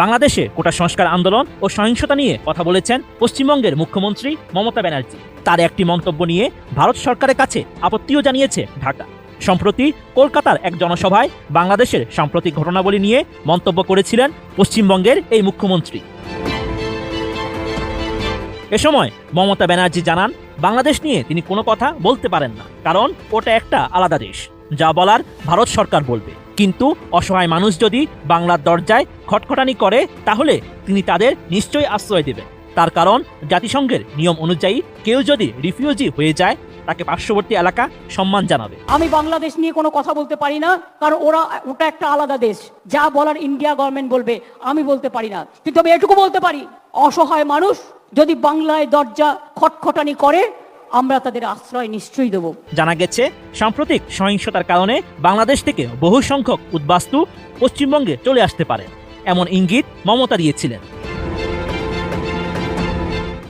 বাংলাদেশে কোটা সংস্কার আন্দোলন ও সহিংসতা নিয়ে কথা বলেছেন পশ্চিমবঙ্গের মুখ্যমন্ত্রী মমতা ব্যানার্জি। তার একটি মন্তব্য নিয়ে ভারত সরকারের কাছে আপত্তিও জানিয়েছে ঢাকা। সম্প্রতি কলকাতার এক জনসভায় বাংলাদেশের সাম্প্রতিক ঘটনাবলী নিয়ে মন্তব্য করেছিলেন পশ্চিমবঙ্গের এই মুখ্যমন্ত্রী। এ সময় মমতা ব্যানার্জি জানান, বাংলাদেশ নিয়ে তিনি কোনো কথা বলতে পারেন না, কারণ ওটা একটা আলাদা দেশ। যা বলার ভারত সরকার বলবে। কিন্তু অসহায় মানুষ যদি বাংলার দরজায় খটখটানি করে, তাহলে তিনি তাদের নিশ্চয়ই আশ্রয় দেবেন। তার কারণ, জাতিসংঘের নিয়ম অনুযায়ী কেউ যদি রিফিউজি হয়ে যায়, তাকে পার্শ্ববর্তী এলাকা সম্মান জানাবে। আমি বাংলাদেশ নিয়ে কোনো কথা বলতে পারি না, কারণ ওরা, ওটা একটা আলাদা দেশ। যা বলার ইন্ডিয়া গভর্নমেন্ট বলবে, আমি বলতে পারি না। কিন্তু আমি এটুকু বলতে পারি, অসহায় মানুষ যদি বাংলায় দরজা খটখটানি করে আমরা তাদের আশ্রয় নিশ্চয়ই দেবো। জানা গেছে, সাম্প্রতিক সহিংসতার কারণে বাংলাদেশ থেকে বহু সংখ্যক উদ্বাস্তু পশ্চিমবঙ্গে চলে আসতে পারে, এমন ইঙ্গিত মমতা দিয়েছিলেন।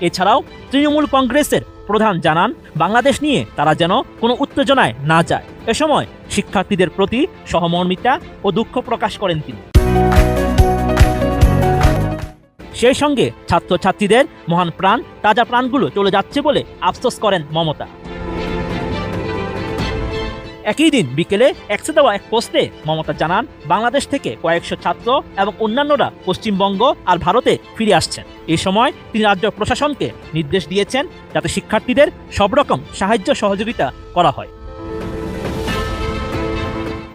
এছাড়াও তৃণমূল কংগ্রেসের প্রধান জানান, বাংলাদেশ নিয়ে তারা যেন কোনো উত্তেজনায় না যায়। এ সময় শিক্ষার্থীদের প্রতি সহমর্মিতা ও দুঃখ প্রকাশ করেন তিনি। সেই সঙ্গে ছাত্রছাত্রীদের মহান প্রাণ, তাজা প্রাণগুলো চলে যাচ্ছে বলে আফসোস করেন মমতা। একই দিন বিকেলে একশো দেওয়া এক পোস্টে মমতা জানান, বাংলাদেশ থেকে কয়েকশো ছাত্র এবং অন্যান্যরা পশ্চিমবঙ্গ আর ভারতে ফিরে আসছেন। এই সময় তিনি রাজ্য প্রশাসনকে নির্দেশ দিয়েছেন যাতে শিক্ষার্থীদের সব রকম সাহায্য সহযোগিতা করা হয়।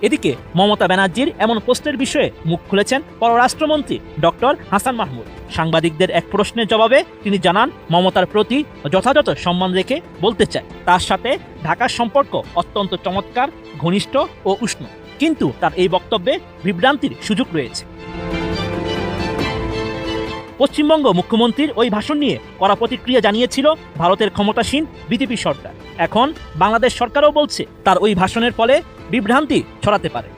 এদিকে মমতা ব্যানার্জির এমন পোস্টের বিষয়ে মুখ খুলেছেন পররাষ্ট্রমন্ত্রী ডক্টর হাসান মাহমুদ। সাংবাদিকদের এক প্রশ্নের জবাবে তিনি জানান, মমতার প্রতি যথাযথ সম্মান রেখে বলতে চায়। তার সাথে ঢাকার সম্পর্ক অত্যন্ত চমৎকার, ঘনিষ্ঠ ও উষ্ণ। কিন্তু তার এই বক্তব্যে বিভ্রান্তির সুযোগ রয়েছে। পশ্চিমবঙ্গ মুখ্যমন্ত্রীর ওই ভাষণ নিয়ে করা প্রতিক্রিয়া জানিয়েছিল ভারতের ক্ষমতাসীন বিজেপি সরকার। এখন বাংলাদেশ সরকারও বলছে, তার ওই ভাষণের ফলে বিভ্রান্তি ছড়াতে পারে।